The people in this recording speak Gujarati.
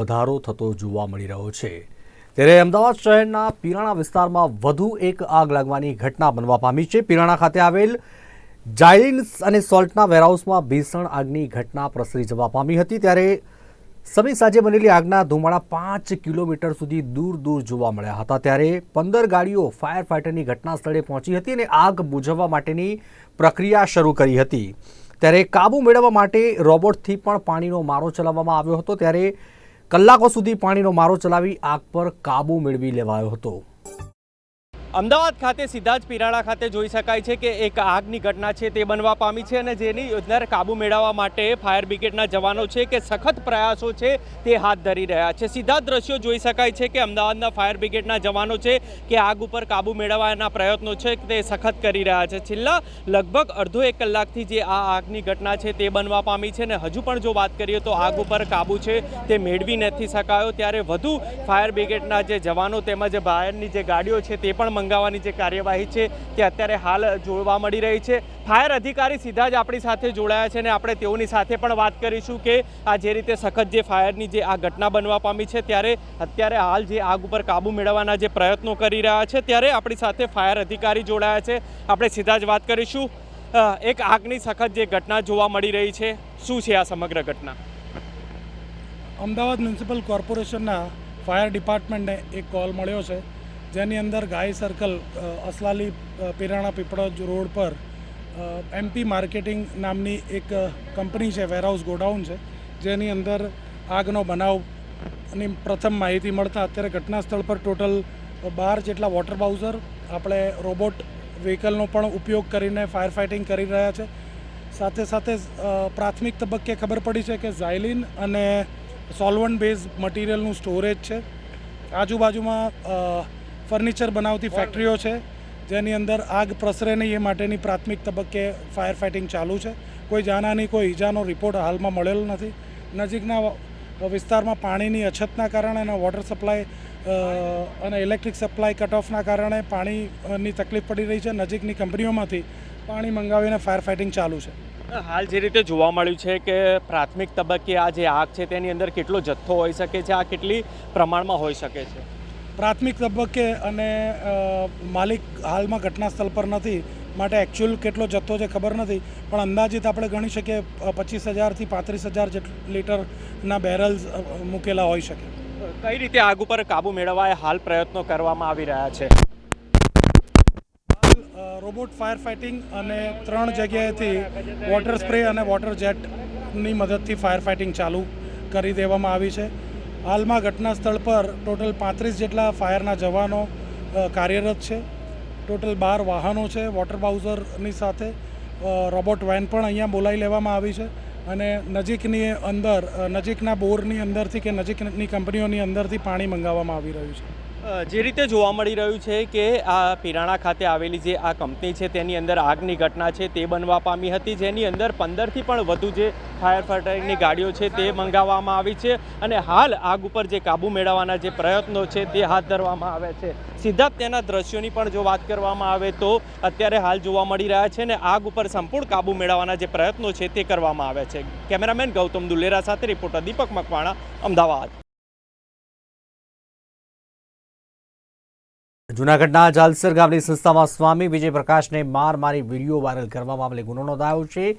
વધારો થતો જોવા મળી રહ્યો છે. ત્યારે અમદાવાદ શહેરના પીરાણા વિસ્તારમાં વધુ એક આગ લાગવાની ઘટના બનવા પામી છે. પીરાણા ખાતે આવેલ જાયલિન્સ અને સોલ્ટના વેરહાઉસમાં ભીષણ આગની ઘટના પ્રસરી જવા પામી હતી. ત્યારે સમી સાંજે બનેલી આગના ધુમાડા પાંચ કિલોમીટર સુધી દૂર દૂર જોવા મળ્યા હતા. ત્યારે પંદર ગાડીઓ ફાયર ફાઇટરની ઘટના સ્થળે પહોંચી હતી અને આગ બુઝવવા માટેની પ્રક્રિયા શરૂ કરી હતી. ત્યારે કાબુ મેળવવા માટે રોબોટથી પણ પાણીનો મારો ચલાવવામાં આવ્યો હતો. ત્યારે કલાકો સુધી પાણીનો મારો ચલાવી આગ પર કાબુ મેળવી લેવાયો હતો. અમદાવાદ ખાતે સીધા જ પીરાણા ખાતે જોઈ શકાય છે કે એક આગની ઘટના છે તે બનવા પામી છે અને જેની યોજનાર કાબુ મેળવવા માટે ફાયર બ્રિગેડના જવાનો છે કે સખત પ્રયાસો છે તે હાથ ધરી રહ્યા છે. સીધા દ્રશ્યો જોઈ શકાય છે કે અમદાવાદના ફાયર બ્રિગેડના જવાનો છે કે આગ ઉપર કાબુ મેળવવાના પ્રયત્નો છે તે સખત કરી રહ્યા છે. છેલ્લા લગભગ અડધો એક કલાકથી જે આ આગની ઘટના છે તે બનવા પામી છે અને હજુ પણ જો વાત કરીએ તો આગ ઉપર કાબુ છે તે મેળવી નથી શકાયો. ત્યારે વધુ ફાયર બ્રિગેડના જે જવાનો તેમજ બહારની જે ગાડીઓ છે તે પણ મંગાવવાની જે કાર્યવાહી છે તે અત્યારે હાલ જોવા મળી રહી છે. ફાયર અધિકારી સીધા જ આપણી સાથે જોડાયા છે અને આપણે તેઓની સાથે પણ વાત કરીશું કે આ જે રીતે સખત જે ફાયરની જે આ ઘટના બનવા પામી છે ત્યારે અત્યારે હાલ જે આગ ઉપર કાબૂ મેળવવાના જે પ્રયત્નો કરી રહ્યા છે ત્યારે આપણી સાથે ફાયર અધિકારી જોડાયા છે. આપણે સીધા જ વાત કરીશું. એક આગની સખત જે ઘટના જોવા મળી રહી છે. શું છે આ સમગ્ર ઘટના? અમદાવાદ મ્યુનિસિપલ કોર્પોરેશનના ફાયર ડિપાર્ટમેન્ટને એક કોલ મળ્યો છે. જેની અંદર ગાય સર્કલ અસલાલી પિરાણા પીપળજ રોડ પર એમપી માર્કેટિંગ નામની એક કંપની છે, વેરહાઉસ ગોડાઉન છે, જેની અંદર આગનો બનાવની પ્રથમ માહિતી મળતા અત્યારે ઘટના સ્થળ પર ટોટલ બાર જેટલા વોટર બાઉઝર આપણે રોબોટ વ્હીકલનો પણ ઉપયોગ કરીને ફાયર ફાઇટિંગ કરી રહ્યા છે. સાથે સાથે પ્રાથમિક તબક્કે ખબર પડી છે કે ઝાયલિન અને સોલ્વન્ટ બેઝ મટીરિયલનું સ્ટોરેજ છે. આજુબાજુમાં ફર્નિચર બનાવતી ફેક્ટરીઓ છે, જેની અંદર આગ પ્રસરે નહીં એ માટેની પ્રાથમિક તબક્કે ફાયર ફાઇટિંગ ચાલુ છે. કોઈ જાનહાની, કોઈ ઈજાનો રિપોર્ટ હાલમાં મળેલો નથી. નજીકના વિસ્તારમાં પાણીની અછતના કારણે અને વોટર સપ્લાય અને ઇલેક્ટ્રિક સપ્લાય કટ ઓફના કારણે પાણીની તકલીફ પડી રહી છે. નજીકની કંપનીઓમાંથી પાણી મંગાવીને ફાયર ફાઇટિંગ ચાલુ છે. હાલ જે રીતે જોવા મળ્યું છે કે પ્રાથમિક તબક્કે આ જે આગ છે તેની અંદર કેટલો જથ્થો હોઈ શકે છે, આ કેટલી પ્રમાણમાં હોઈ શકે છે? પ્રાથમિક તબક્કે અને માલિક હાલમાં ઘટના સ્થળ પર નથી. માટે એકચ્યુઅલ કેટલો જથ્થો છે ખબર નથી. પણ અંદાજિત આપણે ગણી શકીએ પચીસ હજારથી પાંત્રીસ હજાર લીટરના બેરલ્સ મૂકેલા હોઈ શકે. કઈ રીતે આગ ઉપર કાબુ મેળવવા હાલ પ્રયત્નો કરવામાં આવી રહ્યા છે. રોબોટ ફાયર ફાઇટિંગ અને ત્રણ જગ્યાએથી વોટર સ્પ્રે અને વોટર જેટની મદદથી ફાયર ફાઇટિંગ ચાલુ કરી દેવામાં આવી છે. હાલમાં ઘટના સ્થળ પર ટોટલ પાંત્રીસ જેટલા ફાયરના જવાનો કાર્યરત છે. ટોટલ બાર વાહનો છે, વોટર બાઉઝરની સાથે રોબોટ વેન પણ અહીંયા બોલાવી લેવામાં આવી છે અને નજીકની અંદર નજીકના બોરની અંદરથી કે નજીકની કંપનીઓની અંદરથી પાણી મંગાવવામાં આવી રહ્યું છે. જે રીતે જોવા મળી રહ્યું છે કે આ પિરાણા ખાતે આવેલી જે આ કંપની છે, તેની અંદર આગની ઘટના છે, તે બનવા પામી હતી, જેની અંદર પંદરથી પણ વધુ જે ફાયર ફાઇટરની ગાડીઓ છે, તે મંગાવવામાં આવી છે અને હાલ આગ ઉપર જે કાબુ મેળવવાના જે પ્રયત્નો છે, તે હાથ ધરવામાં આવે છે. સીધા તેના દ્રશ્યોની પણ જો વાત કરવામાં આવે તો અત્યારે હાલ જોવા મળી રહ્યા છે ને આગ ઉપર સંપૂર્ણ કાબુ મેળવવાના જે પ્રયત્નો છે, તે કરવામાં આવે છે. કેમેરામેન ગૌતમ દુલેરા સાથે રિપોર્ટર દીપક મકવાણા, અમદાવાદ. જૂનાગઢના જાલસર ગામની સંસ્થામાં સ્વામી વિજય પ્રકાશને માર મારી વીડિયો વાયરલ કરવા મામલે ગુનો નોંધાયો છે.